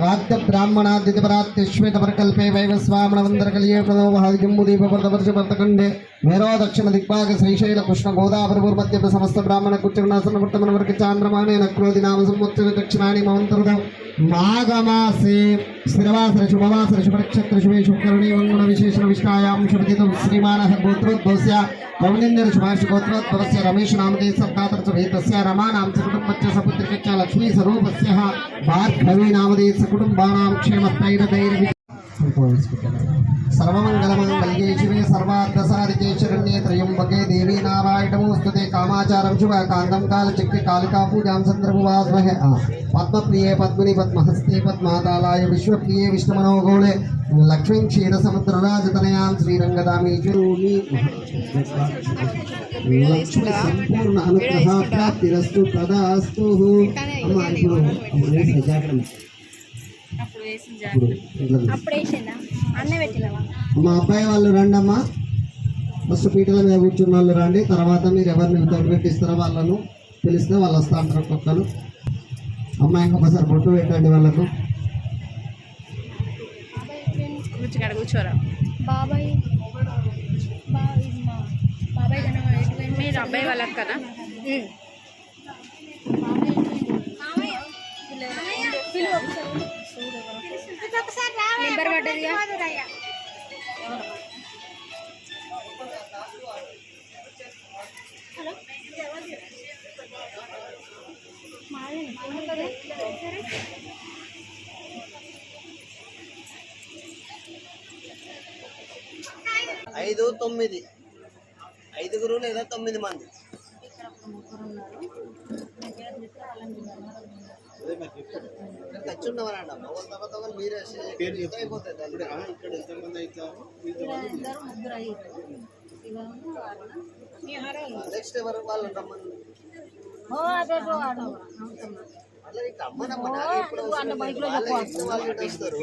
రాక్తబ్రాహ్మణాదిపరాత్రిశ్వేతపరకల్పే వైవస్వామణవందరకలియే ప్రదోమహాదిగంబుదీపవర్తవర్షవర్తకండే marrow దక్షిణ దిగ్భాగ శ్రీశైల కృష్ణ గోదావరిపూర్ మధ్య సమస్త బ్రాహ్మణ కుచ్చగుణాసన పుట్టమన వరకు చాంద్రమాణేన నామ సంవత్సర దక్షిణాని మహంతరుదం నాగమాసే శ్రీవాసర శుభవాసర శుభనక్షత్ర శుభే ప్రక్షత్రసువేషు వంగుణ విశేష విష్ణాయాం శుభజితం శ్రీమాన గోత్రోద్భవస్య పౌనిందరసు మహర్షి గోత్రోద్భవస్య రమేష్ నామదే సప్తాతరసు వేదస్య రమానాం సకుటుంబస్య సపుత్రికక్ష లక్ష్మీ స్వరూపస్య భార్గవీ నామదే క్షేమ క్షేమస్థైర్య ధైర్య సర్వమంగళమంగళే శివే సర్వార్థసారికే శరణ్యే త్రయంబకే దేవీ నారాయణమోస్తుతే కామాచారం శుభ కాంతం కాల చక్రి కాళికా పూజాం సందర్భవాస్మహే పద్మప్రియే పద్మిని పద్మహస్తే పద్మాతాళాయ విశ్వప్రియే విష్ణుమనోగోళే లక్ష్మీ క్షీరసముద్రరాజతనయాం శ్రీరంగదామీ జురూమి అప్పుడు వేసిన జాగ్రత్త అప్పుడు వేసిన ఇప్పుడు ఇంట్లో అప్పుడు వేసిందా? అన్న పెట్టినవా? మా అబ్బాయి వాళ్ళు రండి అమ్మా ఫస్ట్ పీటల మీద కూర్చున్న వాళ్ళు రండి. తర్వాత మీరు ఎవరిని తోడు పెట్టిస్తారో వాళ్ళను పిలిస్తే వాళ్ళు వస్తా అంటారు ఒక్కొక్కరు. అమ్మాయి ఇంకొకసారి బొట్టు పెట్టండి వాళ్ళకు. కూర్చోరా? బాబాయ్ బాబాయ్? మీరు అబ్బాయి వాళ్ళకి కదా? నెంబర్ పడ్డదిగా? ఐదు తొమ్మిది. ఐదుగురు లేదా తొమ్మిది మంది. ఇక్కడ ఎంతమంది అవుతారు నెక్స్ట్ ఎవరు వాళ్ళు రమ్మని? అలా ఇక అమ్మనమ్మ నాన్న ఇప్పుడు. వాళ్ళే వస్తారు.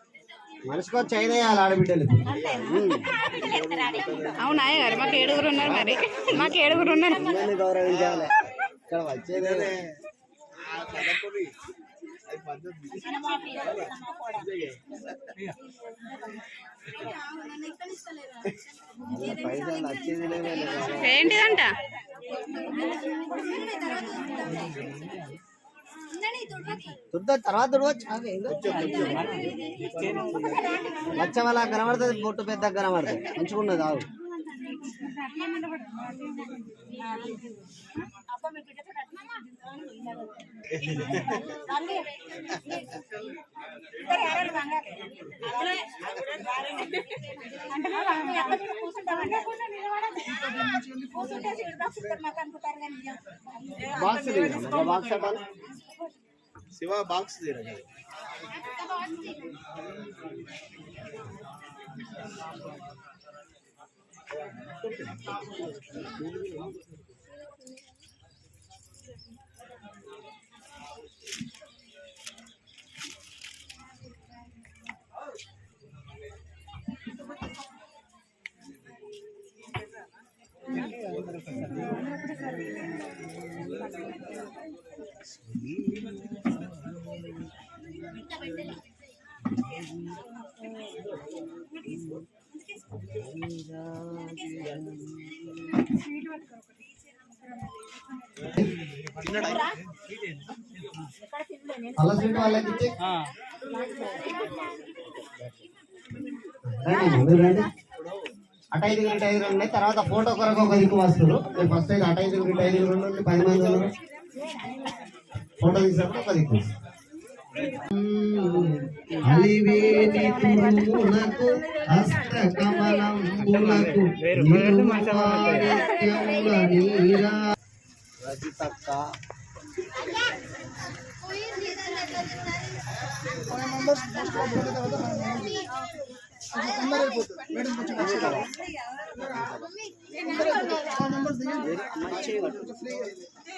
మనిషికి వచ్చి అయినా వేయాలి ఆడబిడ్డలు. అవునా గారు మాకు ఏడుగురు ఉన్నారు మరి. మాకు ఏడుగురు ఉన్నారు. గౌరవించాలి. ఇక్కడ వచ్చేదే. ఏంటిదంట? తుద్ద తర్వాత లచ్చ వల్ల కనబడుతుంది బొట్టు పెద్ద కనబడుతుంది. మంచుకున్నది ఆవు బాక్స్ सिवा बॉक्स दे रहे Thank you. అలా సీట్ వాళ్ళకి రెండు అటు ఐదుగురు ఇటు ఐదుగురు ఉన్నాయి. తర్వాత ఫోటో కొరకు ఒక దిక్కు వస్తారు మీరు ఫస్ట్ అయితే అటు ఐదుగురు ఇటు ఐదుగురు పది మంది ఫోటో తీసినప్పుడు ఒక దిక్కు పురునకు హస్త కమలంబులకు నిలువారిత్యముల నీరా రజితక్క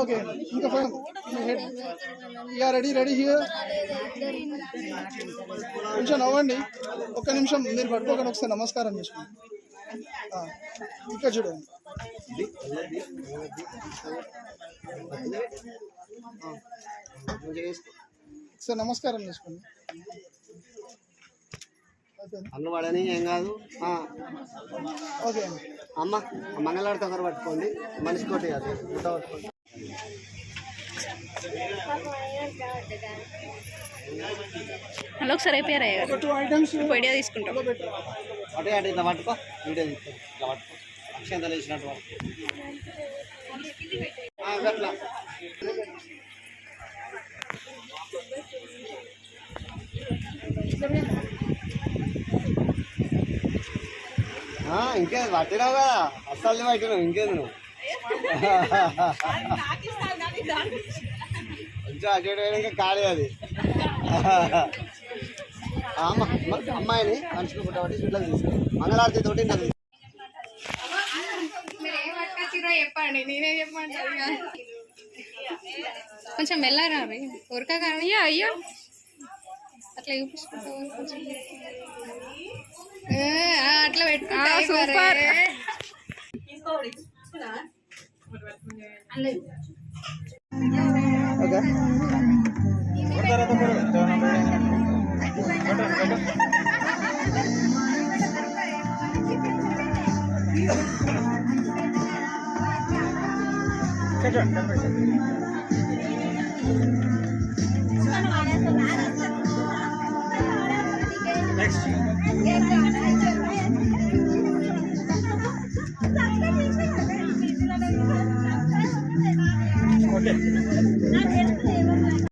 ఓకే ఇంకా fine yeah ready ready here కొంచెం నవ్వండి. ఒక్క నిమిషం మీరు పట్టుకోకండి ఒకసారి నమస్కారం చేసుకోండి. ఇంకా చూడండి. ఒకసారి నమస్కారం చేసుకోండి. ఓకే అన్ను పడని ఏం కాదు. ఓకే అమ్మ ఆ మంగళవారితో ఒకరు పట్టుకోండి. మనిషి కోటి కాదు. పట్టుకోండి. మళ్ళీ ఒకసారి అయిపోయారు వీడియో తీసుకుంటాం. అటే అటు ఇట్లా పట్టుకో వీడియో తీసుకో ఇట్లా పట్టుకో. అక్షంతలు వేసినట్టు పట్టుకో. ఆ, గట్లా. ఆ, ఇంకే పట్టినావు కదా అస్సలు పట్టినావు ఇంకేది నువ్వు? ఖాళీ అది. అమ్మాయిని మనిషిని పుట్టబట్టి చూడలేదు తీసుకో మంగళారతి తోటి నాకు చెప్పండి నేనే చెప్పమంటారు కొంచెం మెల్లరా ఉరక కానీ అయ్యో అట్లా ఆ, అట్లా పెట్టుకుంటా సూపర్. ఓకే